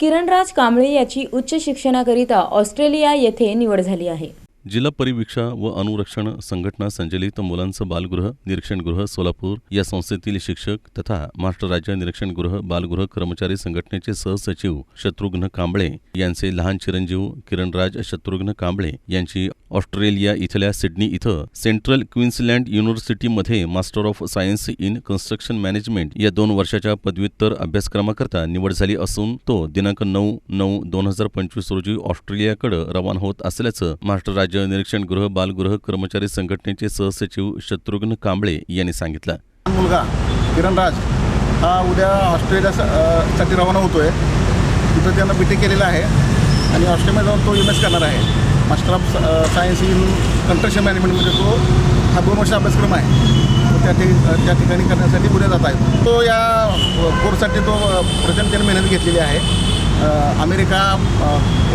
किरणराज कांबळे याची उच्च शिक्षणाकरिता ऑस्ट्रेलिया येथे निवड झाली आहे. जिल्हा परिवीक्षा व अनुरक्षण संघटना संचलित मुलांचं बालगृह निरीक्षणगृह सोलापूर या संस्थेतील शिक्षक तथा महाराष्ट्र राज्य निरीक्षणगृह बालगृह कर्मचारी संघटनेचे सहसचिव शत्रुघ्न कांबळे यांचे लहान चिरंजीव किरणराज शत्रुघ्न कांबळे यांची ऑस्ट्रेलिया इथल्या सिडनी इथं central Queensland युनिव्हर्सिटीमध्ये master of science in construction management या दोन वर्षाच्या पदव्युत्तर अभ्यासक्रमाकरता निवड झाली असून तो दिनांक नऊ नऊ दोन हजार पंचवीस रोजी ऑस्ट्रेलियाकडे रवाना होत असल्याचं महाराष्ट्र राज्य निरीक्षण गृह बालगृह कर्मचारी संघटनेचे सहसचिव शत्रुघ्न कांबळे यांनी सांगितलं. मुलगा किरणराज हा उद्या ऑस्ट्रेलिया साठी रवाना होतोय. तिथं त्यानं बी टी केलेलं आहे आणि ऑस्ट्रेलिया जाऊन तो एम एस करणार आहे. Master of science in construction मॅनेजमेंटमध्ये तो हा दोन वर्ष अभ्यासक्रम आहे. तो त्या ठिक त्या ठिकाणी करण्यासाठी उद्या जात आहे. तो या कोर्ससाठी तो प्रचंड मेहनत घेतलेली आहे. अमेरिका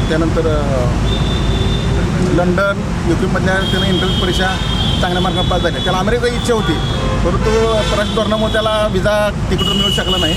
त्यानंतर लंडन युकेमधल्या त्यानं एंट्रन्स परीक्षा चांगल्या मार्गाने पास झाल्या. त्याला अमेरिकेची इच्छा होती. परंतु परराष्ट्र धोरणामुळे त्याला विजा तिकीट मिळू शकला नाही.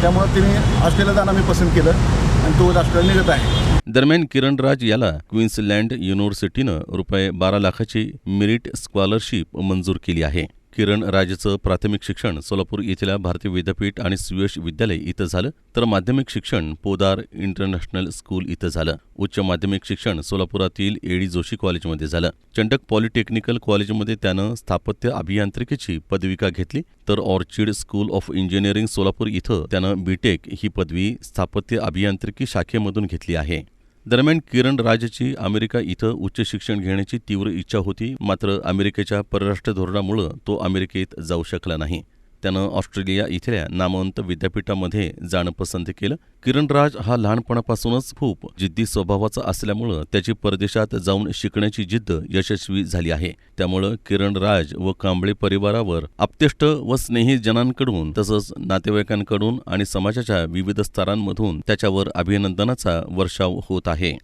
त्यामुळे तिने ऑस्ट्रेलिया जाणं मी पसंत केलं आणि तो ऑस्ट्रेलिया निघत आहे. दरम्यान किरणराज याला क्वीन्सलँड युनिव्हर्सिटीनं रुपये बारा लाखाची मेरिट स्कॉलरशिप मंजूर केली आहे. किरण राजचं प्राथमिक शिक्षण सोलापूर येथील भारतीय विद्यापीठ आणि सुयश विद्यालय इथं झालं तर माध्यमिक शिक्षण पोदार इंटरनॅशनल स्कूल इथं झालं. उच्च माध्यमिक शिक्षण सोलापुरातील एडी जोशी कॉलेजमध्ये झालं. चंडक पॉलिटेक्निकल कॉलेजमध्ये त्यानं स्थापत्य अभियांत्रिकीची पदविका घेतली तर orchid school of engineering Solapur इथं त्यानं बीटेक ही पदवी स्थापत्य अभियांत्रिकी शाखेमधून घेतली आहे. दरम्यान किरण राजची अमेरिका इथं उच्च शिक्षण घेण्याची तीव्र इच्छा होती मात्र अमेरिकेच्या परराष्ट्र धोरणामुळं तो अमेरिकेत जाऊ शकला नाही. त्यानं ऑस्ट्रेलिया इथल्या नामवंत विद्यापीठामध्ये जाणं पसंत केलं. किरण राज हा लहानपणापासूनच खूप जिद्दी स्वभावाचा असल्यामुळं त्याची परदेशात जाऊन शिकण्याची जिद्द यशस्वी झाली आहे. त्यामुळं किरण राज व कांबळे परिवारावर आप्तेष्ट व स्नेहीजनांकडून तसंच नातेवाईकांकडून आणि समाजाच्या विविध स्तरांमधून त्याच्यावर अभिनंदनाचा वर्षाव होत आहे.